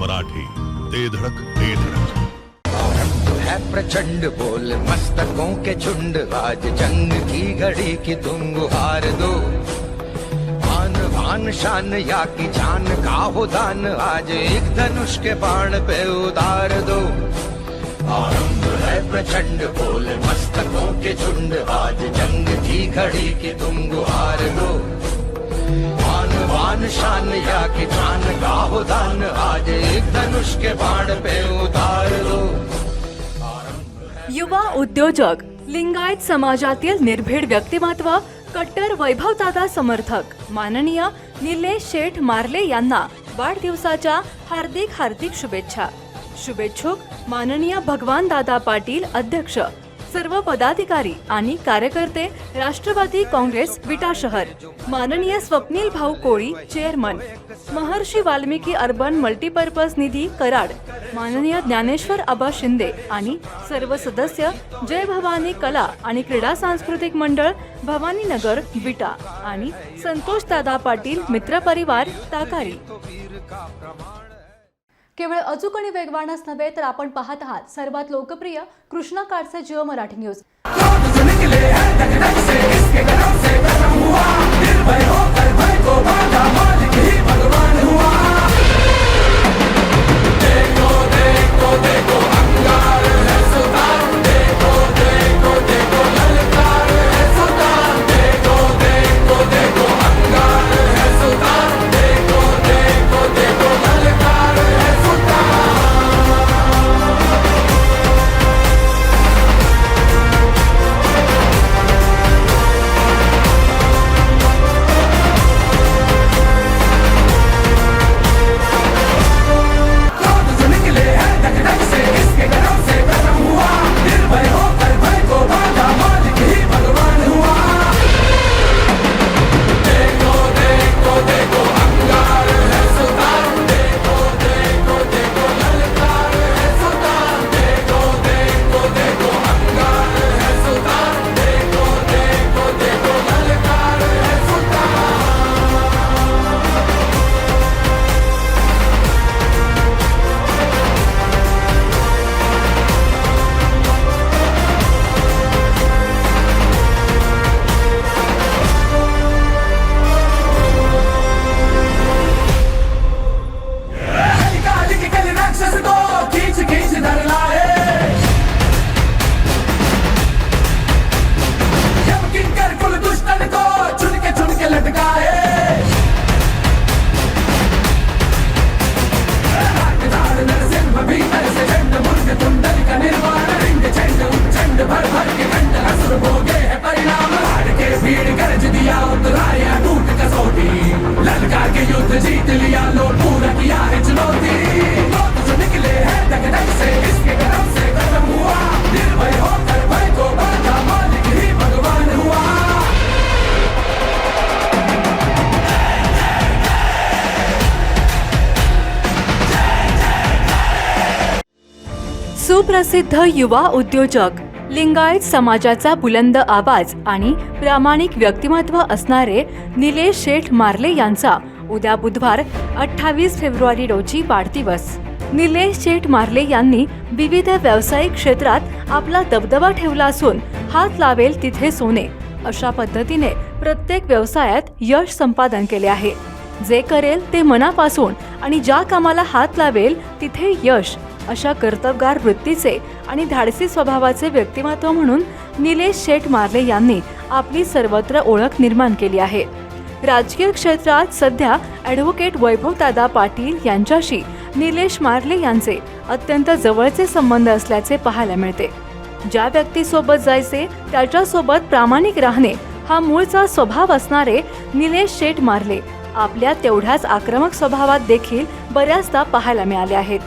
मराठी, ते धडक धडक. है प्रचंड बोल, मस्तकों के झुंड, आज जंग की घड़ी की तुम गुहार दो। आन बान शान या की जान का हो दान, आज एक धनुष के बाण पे उतार दो। आरंभ है प्रचंड बोल, मस्तकों के झुंड, आज जंग की घड़ी की तुम गुहार दो। आन शान या कि जान गाहो दान आज एक धनुष के बाण पे उतार दो युवा उद्योजक लिंगायत समाजातील निर्भीड व्यक्तिमत्व कट्टर वैभवदादा समर्थक माननीय निलेश शेठ मार्ले यांना वाढदिवसाच्या हार्दिक हार्दिक शुभेच्छा। शुभेच्छुक माननीय भगवान दादा पाटील अध्यक्ष सर्व पदाधिकारी आणि कार्यकर्ते राष्ट्रवादी काँग्रेस विटा शहर माननीय स्वप्नील भाऊ Koli chairman Maharshi Valmiki urban multipurpose Nidhi Karad माननीय ज्ञानेश्वर आबा शिंदे आणि सर्व सदस्य जय भवानी कला आणि क्रीडा सांस्कृतिक मंडळ भवानीनगर विटा आणि संतोष दादा पाटील मित्रपरिवार ताकारी. केवळ अचूक आणि वेगवानच नव्हे तर आपण पाहत आहात सर्वात लोकप्रिय कृष्णा काडचे जिओ मराठी न्यूज. सुप्रसिद्ध युवा उद्योजक लिंगायत समाजाचा बुलंद आवाज आणि प्रामाणिक व्यक्तिमत्व असणारे निलेश शेठ मार्ले यांचा उद्या बुधवार अठ्ठावीस फेब्रुवारी रोजी वाढदिवस. निलेश शेठ मार्ले यांनी विविध व्यावसायिक क्षेत्रात आपला दबदबा ठेवला असून हात लावेल तिथे सोने अशा पद्धतीने प्रत्येक व्यवसायात यश संपादन केले आहे. जे करेल ते मनापासून आणि ज्या कामाला हात लावेल तिथे यश अशा कर्तबगार वृत्तीचे आणि धाडसी स्वभावाचे व्यक्तिमत्व म्हणून निलेश शेठ मार्ले यांनी आपली सर्वत्र ओळख निर्माण केली आहे. राजकीय क्षेत्रात सध्या ॲडव्होकेट वैभवदादा पाटील यांच्याशी निलेश मार्ले यांचे अत्यंत जवळचे संबंध असल्याचे पाहायला मिळते. ज्या व्यक्तीसोबत जायचे त्याच्यासोबत प्रामाणिक राहणे हा मूळचा स्वभाव असणारे निलेश शेठ मार्ले आपल्या तेवढ्याच आक्रमक स्वभावात देखील बऱ्याचदा पाहायला मिळाले आहेत.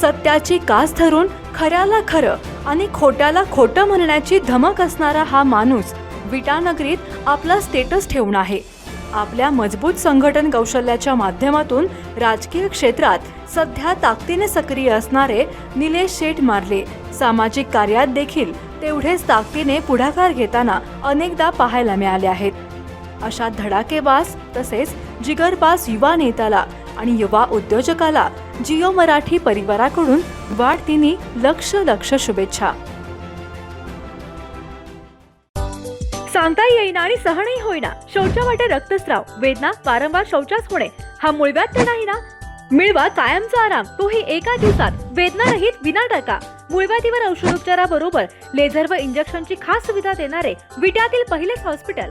सत्याची कास धरून खऱ्याला खरं आणि खोट्याला खोटं म्हणण्याची धमक असणारा हा माणूस विटानगरीत आपला स्टेटस ठेवून आहे. आपल्या मजबूत संघटन कौशल्याच्या माध्यमातून राजकीय क्षेत्रात सध्या ताकदीने सक्रिय असणारे निलेश शेठ मारले. सामाजिक कार्यात देखील तेवढेच ताकदीने पुढाकार घेताना अनेकदा पाहायला मिळाले आहेत. अशा धडाकेबाज तसेच जिगरबाज युवा नेत्याला आणि युवा उद्योजकाला जिओ मराठी परिवाराकडून वाढदिनी लक्ष लक्ष शुभेच्छा. सांगता येईना आणि सहनही होईना. शौचा वाटे रक्तस्राव. वेदना वारंवार शौचास होणे. हा मूळव्याध तर नाही ना? मिळवा कायमचा आराम. तोही एका दिवसात. वेदना रहित विना टाका मूळव्याधीवर औषधोपचाराबरोबर लेझर व इंजेक्शनची खास सुविधा देणारे विट्यातील पहिलेच हॉस्पिटल.